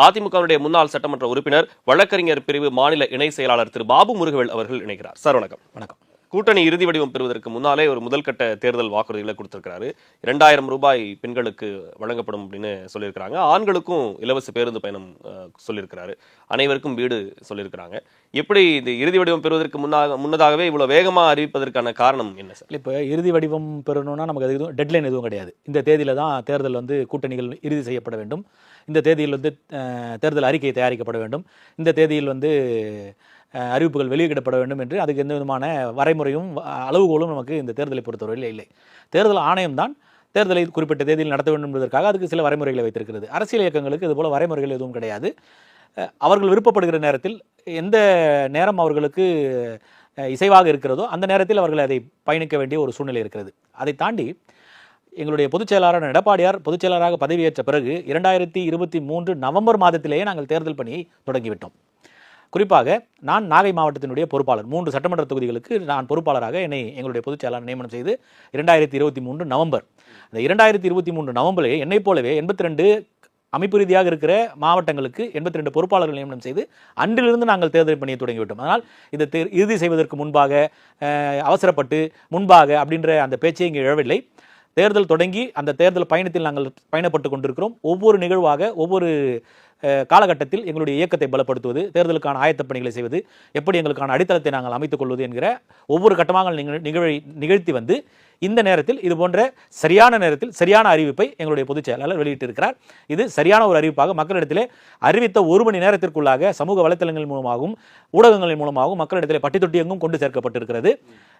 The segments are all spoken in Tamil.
அதிமுகவுடைய முன்னாள் சட்டமன்ற உறுப்பினர் வழக்கறிஞர் பிரிவு மாநில இணை செயலாளர் திரு. பாபு முருகவேல் அவர்கள் இணைகிறார். சார் வணக்கம். வணக்கம். கூட்டணி இறுதி வடிவம் பெறுவதற்கு முன்னாலே ஒரு முதல்கட்ட தேர்தல் வாக்குறுதிகளை கொடுத்திருக்கிறாரு. இரண்டாயிரம் ரூபாய் பெண்களுக்கு வழங்கப்படும் அப்படின்னு சொல்லியிருக்கிறாங்க. ஆண்களுக்கும் இலவச பேருந்து பயணம் சொல்லியிருக்கிறாரு. அனைவருக்கும் வீடு சொல்லியிருக்கிறாங்க. எப்படி இந்த இறுதி வடிவம் பெறுவதற்கு முன்னாக முன்னதாகவே இவ்வளோ வேகமாக அறிவிப்பதற்கான காரணம் என்ன சார்? இப்போ இறுதி வடிவம் பெறணும்னா நமக்கு அது எதுவும் டெட்லைன் எதுவும் கிடையாது. இந்த தேதியில் தான் தேர்தல் வந்து கூட்டணிகள் இறுதி செய்யப்பட வேண்டும். இந்த தேதியில் வந்து தேர்தல் அறிக்கை தயாரிக்கப்பட வேண்டும். இந்த தேதியில் வந்து அறிவிப்புகள் வெளியிடப்பட வேண்டும் என்று அதுக்கு எந்த விதமான வரைமுறையும் அளவுகோலும் நமக்கு இந்த தேர்தலை பொறுத்தவரையில் இல்லை. தேர்தல் ஆணையம் தான் தேர்தலை குறிப்பிட்ட தேதியில் நடத்த வேண்டும் என்பதற்காக அதுக்கு சில வரைமுறைகளை வைத்திருக்கிறது. அரசியல் இயக்கங்களுக்கு இதுபோல் வரைமுறைகள் எதுவும் கிடையாது. அவர்கள் விருப்பப்படுகிற நேரத்தில் எந்த நேரம் அவர்களுக்கு இசைவாக இருக்கிறதோ அந்த நேரத்தில் அவர்கள் அதை பயணிக்க வேண்டிய ஒரு சூழ்நிலை இருக்கிறது. அதை தாண்டி எங்களுடைய பொதுச் செயலாளர் எடப்பாடியார் பொதுச் செயலாளராக பதவியேற்ற பிறகு இரண்டாயிரத்தி இருபத்தி மூன்று நவம்பர் மாதத்திலேயே நாங்கள் தேர்தல் பணியை தொடங்கிவிட்டோம். குறிப்பாக நான் நாகை மாவட்டத்தினுடைய பொறுப்பாளர். மூன்று சட்டமன்ற தொகுதிகளுக்கு நான் பொறுப்பாளராக என்னை எங்களுடைய பொதுச் செயலாளர் நியமனம் செய்து இரண்டாயிரத்தி இருபத்தி மூன்று நவம்பர். அந்த இரண்டாயிரத்தி இருபத்தி மூன்று நவம்பரிலே என்னைப் போலவே எண்பத்தி ரெண்டு அமைப்பு ரீதியாக இருக்கிற மாவட்டங்களுக்கு எண்பத்தி ரெண்டு பொறுப்பாளர்கள் நியமனம் செய்து அன்றிலிருந்து நாங்கள் தேர்தல் பணியை தொடங்கிவிட்டோம். அதனால் இதை தே இறுதி செய்வதற்கு முன்பாக அவசரப்பட்டு முன்பாக அப்படின்ற அந்த பேச்சை இங்கே எழவில்லை. தேர்தல் தொடங்கி அந்த தேர்தல் பயணத்தில் நாங்கள் பயணப்பட்டு கொண்டிருக்கிறோம். ஒவ்வொரு நிகழ்வாக ஒவ்வொரு காலகட்டத்தில் எங்களுடைய இயக்கத்தை பலப்படுத்துவது தேர்தலுக்கான ஆயத்த பணிகளை செய்வது எப்படி எங்களுக்கான அடித்தளத்தை நாங்கள் அமைத்துக் கொள்வது என்கிற ஒவ்வொரு கட்டமாக நிகழ் நிகழ்வை நிகழ்த்தி வந்து இந்த நேரத்தில் இது போன்ற சரியான நேரத்தில் சரியான அறிவிப்பை எங்களுடைய பொதுச் செயலாளர் வெளியிட்டிருக்கிறார். இது சரியான ஒரு அறிவிப்பாக மக்களிடத்திலே அறிவித்த ஒரு மணி நேரத்திற்குள்ளாக சமூக வலைத்தளங்கள் மூலமாகவும் ஊடகங்களின் மூலமாகவும் மக்களிடத்திலே பட்டி தொட்டி எங்கும் கொண்டு சேர்க்கப்பட்டிருக்கிறது.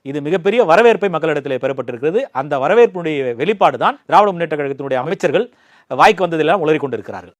இது மிகப்பெரிய வரவேற்பை மக்களிடத்திலே பெறப்பட்டிருக்கிறது. அந்த வரவேற்புடைய வெளிப்பாடு தான் திராவிட முன்னேற்ற கழகத்தினுடைய அமைச்சர்கள் வாய்க்கு வந்ததெல்லாம் உளறிக்கொண்டிருக்கிறார்கள்